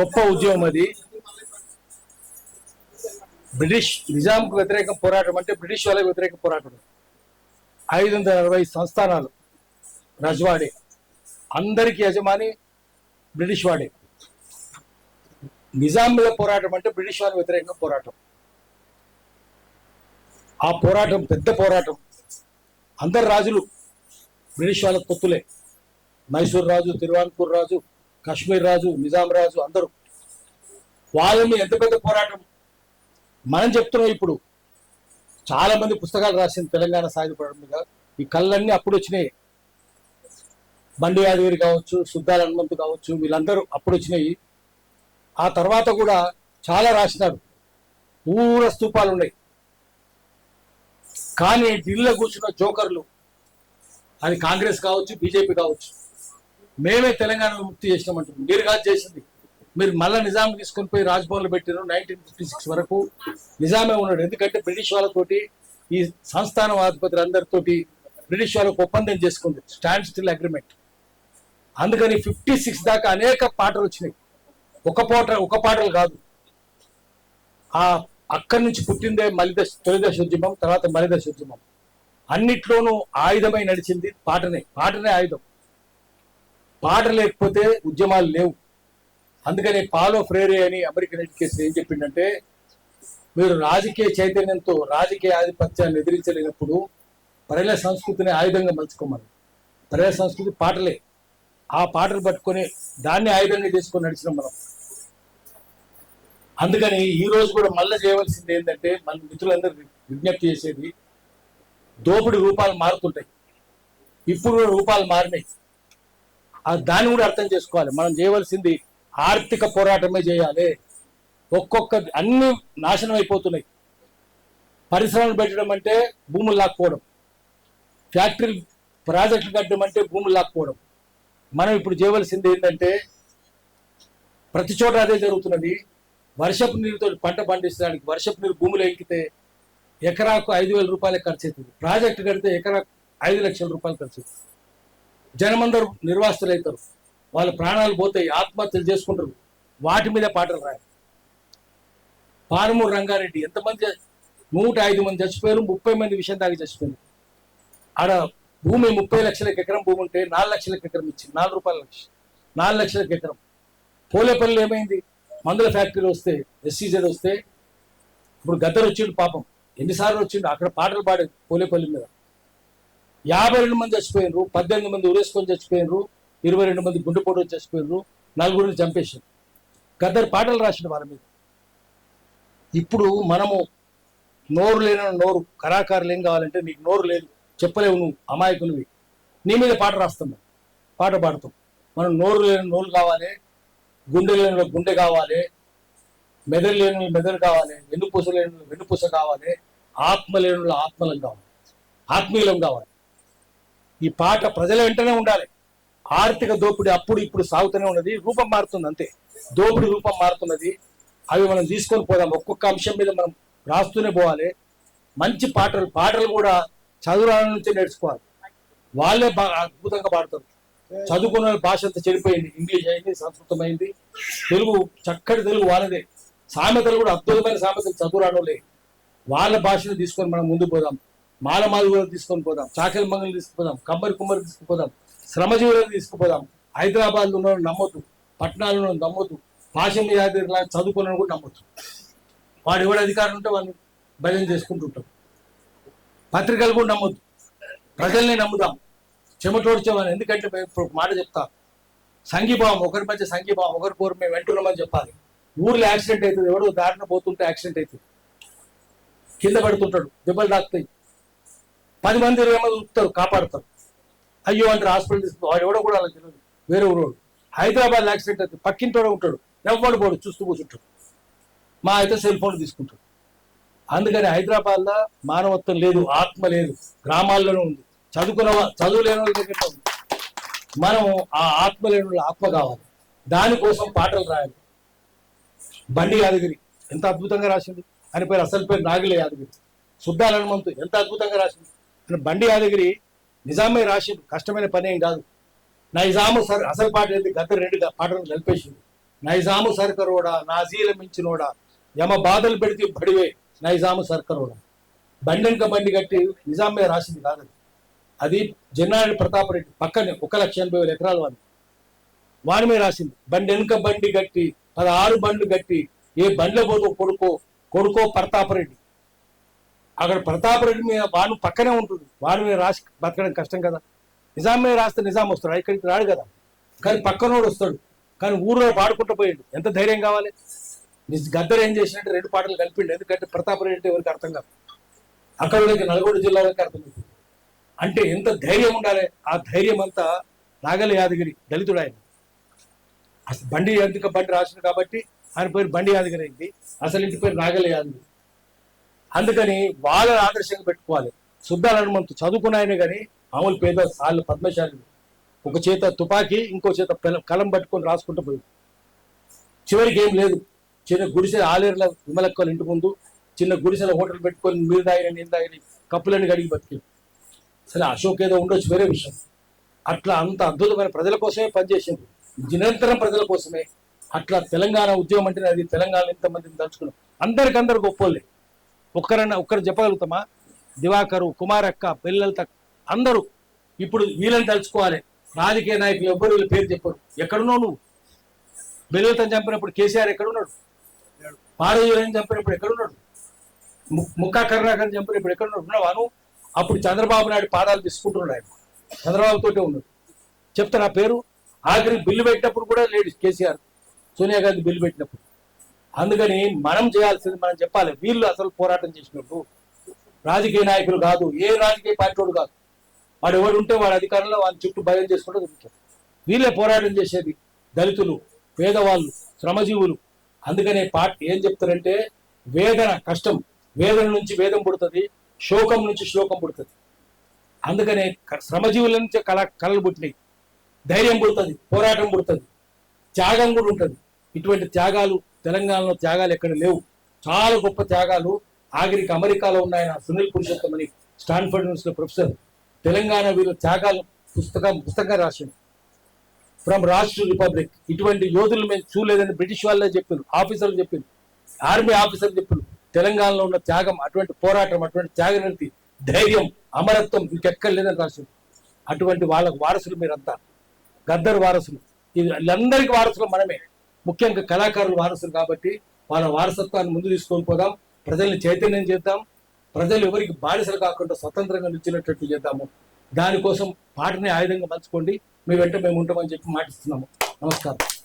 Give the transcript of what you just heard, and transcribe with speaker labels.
Speaker 1: గొప్ప ఉద్యమం అది. బ్రిటిష్ నిజాంకు వ్యతిరేక పోరాటం అంటే బ్రిటిష్ వాళ్ళకి వ్యతిరేక పోరాటం. ఐదు వందల అరవై సంస్థానాలు రజవాడే. అందరికి యజమాని బ్రిటిష్ వాడే. నిజాంల పోరాటం అంటే బ్రిటిష్ వాళ్ళ వ్యతిరేకంగా పోరాటం. ఆ పోరాటం పెద్ద పోరాటం. అందరు రాజులు బ్రిటిష్ వాళ్ళ తొత్తులే మైసూర్ రాజు తిరువాన్పూర్ రాజు కాశ్మీర్ రాజు నిజాం రాజు అందరూ. వాళ్ళని ఎంత పెద్ద పోరాటం? మనం చెప్తున్నాం ఇప్పుడు. చాలా మంది పుస్తకాలు రాసింది తెలంగాణ సాయుధ పోరాటం మీద ఈ కళ్ళన్నీ అప్పుడు వచ్చినాయి. బండి యాదగిరి కావచ్చు సుద్దాల హనుమంతు కావచ్చు వీళ్ళందరూ అప్పుడు వచ్చినాయి. ఆ తర్వాత కూడా చాలా రాసినారు. పూర స్తూపాలు ఉన్నాయి కానీ ఢిల్లీలో కూర్చున్న జోకర్లు అది కాంగ్రెస్ కావచ్చు బీజేపీ కావచ్చు మేమే తెలంగాణ విముక్తి చేసినామంటున్నాం. మీరు కాదు చేసింది. మీరు మళ్ళా నిజాం తీసుకొని పోయి రాజ్భవన్లు పెట్టారు నైన్టీన్ ఫిఫ్టీ సిక్స్ వరకు. నిజామే ఉన్నాడు. ఎందుకంటే బ్రిటిష్ వాళ్ళతోటి ఈ సంస్థానం అందరితోటి బ్రిటిష్ వాళ్ళకు ఒప్పందం చేసుకుంది. స్టాండ్ స్టిల్ అగ్రిమెంట్ అందుకని ఫిఫ్టీ సిక్స్ దాకా అనేక పాటలు వచ్చినాయి. ఒక పాట ఒక పాటలు కాదు. ఆ అక్కడి నుంచి పుట్టిందే మలిదశ తొలిదశ ఉద్యమం తర్వాత మలిదశ ఉద్యమం. అన్నిట్లోనూ ఆయుధమై నడిచింది పాటనే. పాటనే ఆయుధం. పాట లేకపోతే ఉద్యమాలు లేవు. అందుకని పాలో ఫ్రేరే అని అమెరికన్ ఎడ్యుకేషన్ ఏం చెప్పిండంటే మీరు రాజకీయ చైతన్యంతో రాజకీయ ఆధిపత్యాన్ని ఎదిరించలేనప్పుడు ప్రజల సంస్కృతిని ఆయుధంగా మలుచుకోమని. ప్రజల సంస్కృతి పాటలే. ఆ పాటలు పట్టుకొని దాన్ని ఆయుధంగా చేసుకొని నడిచినాం మనం. అందుకని ఈ రోజు కూడా మళ్ళీ చేయవలసింది ఏంటంటే మన మిత్రులందరూ విజ్ఞప్తి చేసేది దోపిడి రూపాలు మారుతుంటాయి. ఇప్పుడు కూడా రూపాలు మారినాయి. దాన్ని కూడా అర్థం చేసుకోవాలి. మనం చేయవలసింది ఆర్థిక పోరాటమే చేయాలి. ఒక్కొక్క అన్ని నాశనం అయిపోతున్నాయి. పరిశ్రమలు పెట్టడం అంటే భూములు లాక్కోవడం. ఫ్యాక్టరీ ప్రాజెక్టులు కట్టడం అంటే భూములు లాక్కోవడం. మనం ఇప్పుడు చేయవలసింది ఏంటంటే ప్రతి చోట అదే జరుగుతున్నది. వర్షపు నీరుతో పంట పండించడానికి వర్షపు నీరు భూమిలో ఎక్కితే ఎకరాకు ఐదు వేల రూపాయలే ఖర్చు అవుతుంది. ప్రాజెక్టు కడితే ఎకరాకు ఐదు లక్షల రూపాయలు ఖర్చు అవుతుంది. జనమందరూ నిర్వాసితులు అవుతారు వాళ్ళ ప్రాణాలు పోతాయి ఆత్మహత్యలు చేసుకుంటారు. వాటి మీద పాటలు రాయాలి పారుమూరు రంగారెడ్డి ఎంతమంది నూట ఐదు మంది చచ్చిపోయారు ముప్పై మంది విషయం దాకా చచ్చిపోయారు. ఆడ భూమి ముప్పై లక్షలకు ఎకరం భూమి ఉంటే నాలుగు లక్షలకు ఎకరం ఇచ్చింది నాలుగు రూపాయల లక్ష నాలుగు లక్షలకు ఎకరం. పోలేపల్లి ఏమైంది? మందుల ఫ్యాక్టరీ వస్తే ఎస్సీజెడ్ వస్తే ఇప్పుడు గద్దరు వచ్చిండు పాపం. ఎన్నిసార్లు వచ్చిండు? అక్కడ పాటలు పాడేది పోలేపల్లి మీద. యాభై రెండు మంది చచ్చిపోయినరు పద్దెనిమిది మంది ఉరేసుకొని చచ్చిపోయినరు ఇరవై రెండు మంది గుండెపోటు చచ్చిపోయినరు నలుగురిని చంపేశారు. గద్దరు పాటలు రాసిన వారి మీద. ఇప్పుడు మనము నోరు లేని నోరు కళాకారులు ఏం కావాలంటే నీకు నోరు లేదు చెప్పలేవు నువ్వు అమాయకునివి. నీ మీద పాట రాస్తాం పాట పాడతాం. మనం నోరు లేని నోరు కావాలి గుండె లేని గుండె కావాలి మెదడు లేని మెదడు కావాలి వెన్నుపూస లేని వెన్నుపూస కావాలి ఆత్మ లేని ఆత్మలం కావాలి ఆత్మీయులం కావాలి. ఈ పాట ప్రజల వెంటనే ఉండాలి. ఆర్థిక దోపిడీ అప్పుడు ఇప్పుడు సాగుతూనే ఉన్నది. రూపం మారుతుంది అంతే. దోపిడీ రూపం మారుతున్నది. అవి మనం తీసుకొని పోదాం. ఒక్కొక్క అంశం మీద మనం రాస్తూనే పోవాలి. మంచి పాటలు పాటలు కూడా చదువురాల నుంచే నేర్చుకోవాలి. వాళ్ళే బాగా అద్భుతంగా పాడతారు. చదువుకున్న భాష అంతా చెడిపోయింది. ఇంగ్లీష్ అయింది సంస్కృతం అయింది. తెలుగు చక్కటి తెలుగు వాళ్ళదే. సామెతలు కూడా అద్భుతమైన సామెతలు చదువురానోలే వాళ్ళ. భాషను తీసుకొని మనం ముందు పోదాం. మాలమాలు కూడా తీసుకొని పోదాం చాకలి మంగళం తీసుకుపోదాం కమ్మరి కుమ్మరి తీసుకుపోదాం శ్రమజీవులను తీసుకుపోదాం. హైదరాబాద్లో ఉన్న వాళ్ళని నమ్మొద్దు పట్టణాల్లో ఉన్న వాళ్ళని నమ్మొద్దు లాగా మీద చదువుకున్న కూడా నమ్మొద్దు. వాడు ఎవడు అధికారం ఉంటే వాళ్ళని భజన చేసుకుంటుంటాం పత్రికలు కూడా నమ్మొద్దు ప్రజల్ని నమ్ముదాం. చెమటోడ్చేవాని ఎందుకంటే ఇప్పుడు మాట చెప్తా. సంఘీభావం ఒకరి మధ్య సంఘీభావం ఒకరి కోరు మేము వెంటున్నామని చెప్పాలి. ఊర్లో యాక్సిడెంట్ అవుతుంది ఎవడో దారిన పోతుంటే యాక్సిడెంట్ అవుతుంది. కింద పడుతుంటాడు దెబ్బలు తాకుతాయి. పది మంది ఇరవై మంది ఉరుకుతారు కాపాడుతారు. అయ్యో అంటే హాస్పిటల్ తీసుకుంటారు వాడు ఎవడో కూడా అలా తెలియదు వేరే ఊరోడు హైదరాబాద్ యాక్సిడెంట్ అయితే పక్కింటోడే ఉంటాడు. ఎవడు పోడు చూస్తూ కూర్చుంటాడు. మా అయితే సెల్ ఫోన్ తీసుకుంటాడు. అందుకని హైదరాబాద్లో మానవత్వం లేదు ఆత్మ లేదు. గ్రామాల్లోనే ఉంది. చదువుకున్న చదువు లేని వాళ్ళ దగ్గర ఉంది మనం ఆ ఆత్మ లేని వాళ్ళ ఆత్మ కావాలి. దానికోసం పాటలు రాయాలి. బండి యాదగిరి. ఎంత అద్భుతంగా రాసింది. అని పేరు అసలు పేరు నాగిలే యాదగిరి. సుద్దాల హనుమంతు ఎంత అద్భుతంగా రాసింది. బండి యాదగిరి నిజామే రాసి కష్టమైన పని ఏం కాదు. నైజాము సర్ అసలు పాట ఏంది? గత రెండు పాటలు కలిపేసింది. నైజాము సర్కరోడా నాజీల మించినోడా యమ బాధలు పెడితే బడివే నైజాము సర్కరోడా. బండింక బండి కట్టి నిజాం రాసింది కాదు. అది. జనారాయణ ప్రతాప్ రెడ్డి పక్కనే ఒక లక్ష ఎనభై వేల ఎకరాలు వాడి. వాడి మీద రాసింది. బండి వెనుక బండి కట్టి పదహారు బండ్లు కట్టి ఏ బండ్ల పోతూ కొడుకో కొడుకో ప్రతాప్ రెడ్డి. అక్కడ ప్రతాపరెడ్డి మీద వాడు పక్కనే ఉంటుంది. వాడి మీద రాసి బతకడం కష్టం కదా. నిజాం మీద రాస్తే నిజాం వస్తాడు. ఇక్కడికి రాడు కదా. కానీ పక్కనోడు వస్తాడు. కానీ ఊర్లో పాడుకుంటూ పోయాడు. ఎంత ధైర్యం కావాలి? నిజ ఏం చేసినట్టు రెండు పాటలు కలిపిండు. ఎందుకంటే ప్రతాప్ రెడ్డి అంటే ఎవరికి అర్థం కాదు. అక్కడ వాళ్ళకి నల్గొండ జిల్లాలోకి కాదు. అంటే ఎంత ధైర్యం ఉండాలి? ఆ ధైర్యం అంతా నాగల యాదగిరి దళితుడు ఆయన. అసలు బండి ఎందుకు బండి రాసిన కాబట్టి ఆయన పేరు బండి యాదగిరి అయింది. అసలు ఇంటి పేరు నాగల యాదగిరి. అందుకని వాళ్ళని ఆదర్శంగా పెట్టుకోవాలి. సుద్దాల హనుమంతు చదువుకున్న ఆయనే కానీ మామూలు పేద సాళ్ళు పద్మశాలి ఒక చేత తుపాకీ ఇంకో చేత పెల- కలం పట్టుకొని రాసుకుంటూ పోయి చివరికి ఏం లేదు. చిన్న గుడిసె ఆలేరుల విమలక్కలు ఇంటి ముందు చిన్న గుడిసెల హోటల్ పెట్టుకొని మీరు దాగిన నేను తాగిన కప్పులన్నీ కడిగి బతికి సరే అశోక్ ఏదో ఉండొచ్చు వేరే విషయం. అట్లా అంత అద్భుతమైన ప్రజల కోసమే పనిచేసింది. నిరంతరం ప్రజల కోసమే. అట్లా తెలంగాణ ఉద్యమం అంటే అది తెలంగాణ ఇంతమందిని తలుచుకున్నాం. అందరికందరు గొప్పోళ్ళే. ఒక్కరన్నా ఒక్కరు చెప్పగలుగుతామా? దివాకరు కుమారక్క పిల్లలత అందరూ ఇప్పుడు వీళ్ళని తలుచుకోవాలి. రాజకీయ నాయకులు ఎవ్వరు వీళ్ళ పేరు చెప్పరు. ఎక్కడున్నావు నువ్వు? బెల్లుతను చంపినప్పుడు కేసీఆర్ ఎక్కడున్నాడు? పారదీయులను చంపినప్పుడు ఎక్కడున్నాడు? ముక్కా కరుణాకర్ చంపినప్పుడు ఎక్కడున్నాడు? ఉన్నావా నువ్వు? అప్పుడు చంద్రబాబు నాయుడు పాదాలు తీసుకుంటున్నాడు ఆయన. చంద్రబాబు తోటే ఉన్నాడు. చెప్తా నా పేరు? ఆఖరి బిల్లు పెట్టినప్పుడు కూడా లేడు కేసీఆర్. సోనియా గాంధీ బిల్లు పెట్టినప్పుడు. అందుకని మనం చేయాల్సింది మనం చెప్పాలి. వీళ్ళు అసలు పోరాటం చేసినప్పుడు రాజకీయ నాయకులు కాదు ఏ రాజకీయ పార్టీ కాదు. వాడు ఎవడు ఉంటే వాడు అధికారంలో వాళ్ళ చుట్టూ భయం చేసుకుంటే ముఖ్యం వీళ్ళే పోరాటం చేసేది దళితులు పేదవాళ్ళు శ్రమజీవులు. అందుకనే పార్టీ ఏం చెప్తారంటే వేదన కష్టం వేదన నుంచి వేదం పుడుతుంది శోకం నుంచి శ్లోకం పుడుతుంది. అందుకనే శ్రమజీవుల నుంచి కళ కళలు పుట్టినాయి. ధైర్యం పుడుతుంది పోరాటం పుడుతుంది త్యాగం కూడా ఉంటుంది. ఇటువంటి త్యాగాలు తెలంగాణలో త్యాగాలు ఎక్కడ లేవు. చాలా గొప్ప త్యాగాలు ఆఖరికి అమెరికాలో ఉన్నాయన సునీల్ పురుషోత్తం అని స్టాన్ఫర్డ్ యూనివర్సిటీ ప్రొఫెసర్. తెలంగాణ వీళ్ళ త్యాగాలు పుస్తకం పుస్తకంగా రాసింది ఫ్రమ్ రాష్ట్ర రిపబ్లిక్. ఇటువంటి యోధులు మేము చూడలేదని బ్రిటిష్ వాళ్ళే చెప్పారు ఆఫీసర్లు చెప్పారు ఆర్మీ ఆఫీసర్లు చెప్పారు. తెలంగాణలో ఉన్న త్యాగం అటువంటి పోరాటం అటువంటి త్యాగనిర్తి ధైర్యం అమరత్వం ఇంకెక్కడ లేదని రాసింది అటువంటి వాళ్ళకు వారసులు మీరంతా. గద్దర్ వారసులు. ఇది వీళ్ళందరికీ వారసులు మనమే. ముఖ్యంగా కళాకారులు వారసులు కాబట్టి వాళ్ళ వారసత్వాన్ని ముందు తీసుకొని పోదాం. ప్రజల్ని చైతన్యం చేద్దాం. ప్రజలు ఎవరికి బానిసలు కాకుండా స్వతంత్రంగా నిలిచినట్టు చేద్దాము. దానికోసం పాటని ఆయుధంగా మలుచుకోండి. మీ వెంట మేము ఉంటామని చెప్పి మాటిస్తున్నాము. నమస్కారం.